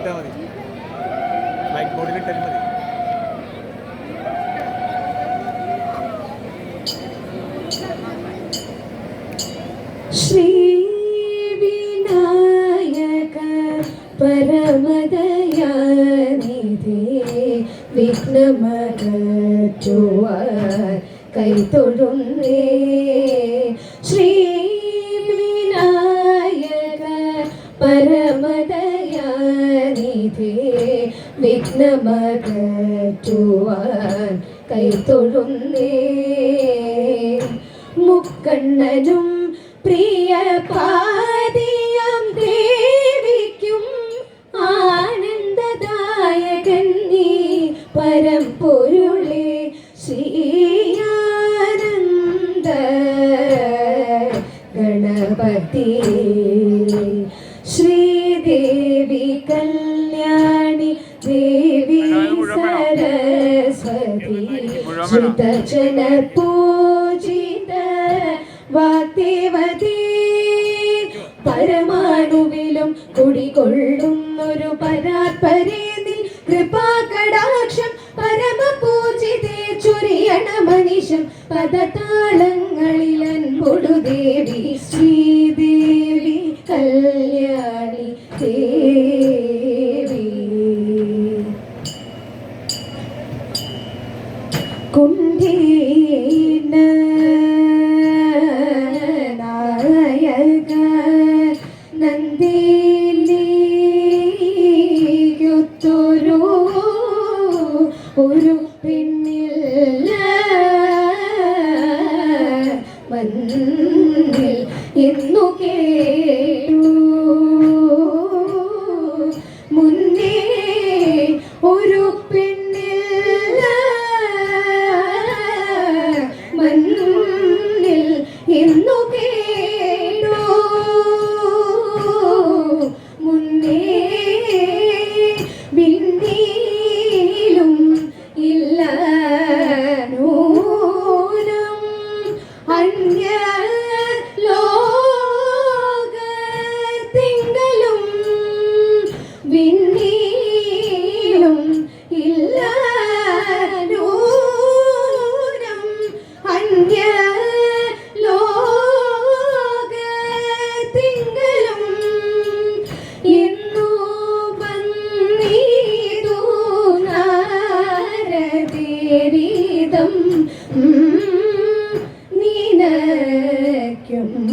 ഇട്ടാൽ മതി. വൈറ്റ് ബോർഡിൽ ഇട്ടാലും മതി. ശ്രീവിനായക പരമദയാനിധേ വിഘ്നമകറ്റുവാൻ കൈതൊഴുന്നേ. ശ്രീവിനായക പരമദയാനിധേ വിഘ്നമകറ്റുവാൻ കൈത്തൊഴുന്നേ മുക്കണ്ണനും പ്രിയ പാതിയം ദേവിക്കും ആനന്ദദായകൻ നീ പരമ്പൊരുളെ ശ്രീയാനന്ദ. ഗണപതി ശ്രീദേവി കല്യാണി ശ്രുതജന പൂജിത പരമാണുവിലും കുടികൊള്ളുന്നൊരു പരാത്പരേ നിൻ കൃപാകടാക്ഷം പരമപൂജിതേ ചൊരിയണ മനുഷ്യൻ പദതാളങ്ങളിൽ അൻപൊടു ദേവി ശ്രീദേവി കല്യാണി ദേവി കുണ്ടീന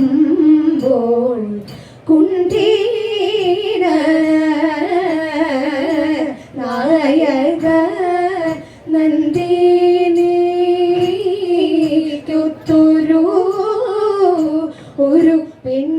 നീനയ്ക്കുമ്പോൾ കുണ്ടീന നായക നന്ദിനിക്കൊത്തൊരു ഒരു പെണ്ണിൽ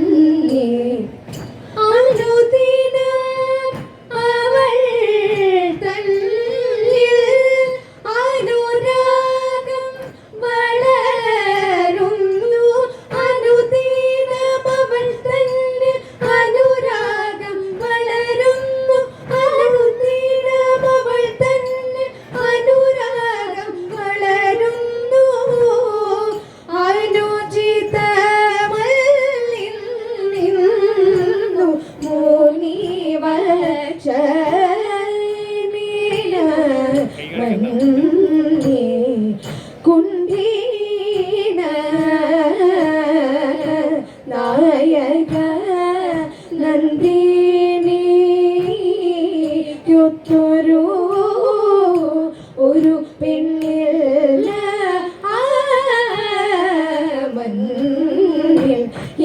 mm -hmm.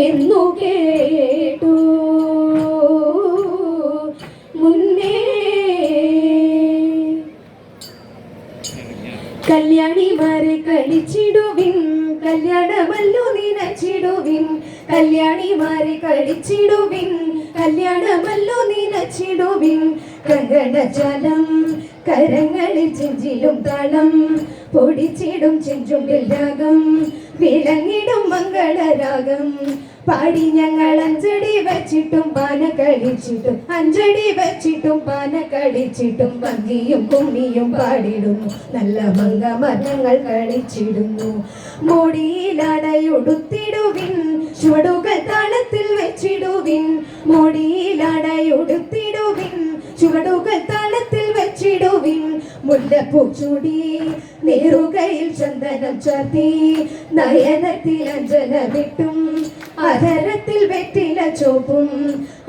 എന്നു കേട്ടു. മുന്നേ കല്യാണിമാരെ കളിച്ചിടുവിൻ കല്യാണമല്ലു നിനച്ചിടുവിൻ. കല്യാണിമാരെ കളിച്ചിടുവിൻ കല്യാണമല്ലു നിനച്ചിടുവിൻ. കങ്കണജലം കരങ്ങളിൽ ചെഞ്ചിലും താളം. പൊടിച്ചിടും ചെഞ്ചുണ്ടിൽ രാഗം വിളങ്ങിടും മംഗളരാഗം പാടി ഞങ്ങൾ അഞ്ചടി വെച്ചിട്ടും പാന കളിച്ചിട്ടും അഞ്ചടി വെച്ചിട്ടും പാന കളിച്ചിട്ടും ഭംഗിയും കുമ്മിയും പാടിടുന്നു. നല്ല മംഗമരങ്ങൾ കളിച്ചിടുന്നു. മോടിയിലടയുടുത്തിടുവിൻ ചുവടുകൾ താളത്തിൽ വെച്ചിടുവിൻ. മോടിയിലടയുടുത്തിടുവിൻ ചുവടുകൾ താളത്തിൽ വെച്ചിടുവിൻ നേരുകയിൽ ചന്ദനം ചാർത്തി നയനത്തിൽ അഞ്ജന വിട്ടും അധരത്തിൽ വെറ്റില ചോപ്പും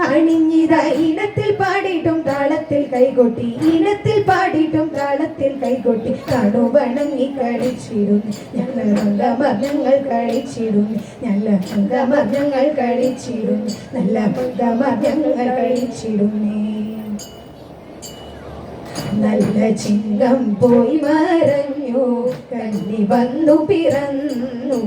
അണിഞ്ഞിത ഇനത്തിൽ പാടിയിട്ടും താളത്തിൽ കൈകൊട്ടി ഇനത്തിൽ പാടിയിട്ടും താളത്തിൽ കൈകൊട്ടി കടുവണങ്ങി കളിച്ചിരുന്നു ഞങ്ങൾ മൃഗമർദ്ദങ്ങൾ കളിച്ചിരുന്നു നല്ല മൃഗമർദ്ദങ്ങൾ കളിച്ചിരുന്നു നല്ല മൃഗമർദ്ദങ്ങൾ കളിച്ചിടുന്നേ. നല്ല ചിങ്കം പോയി മറഞ്ഞു കണ്ണി വന്നു പിറന്നു.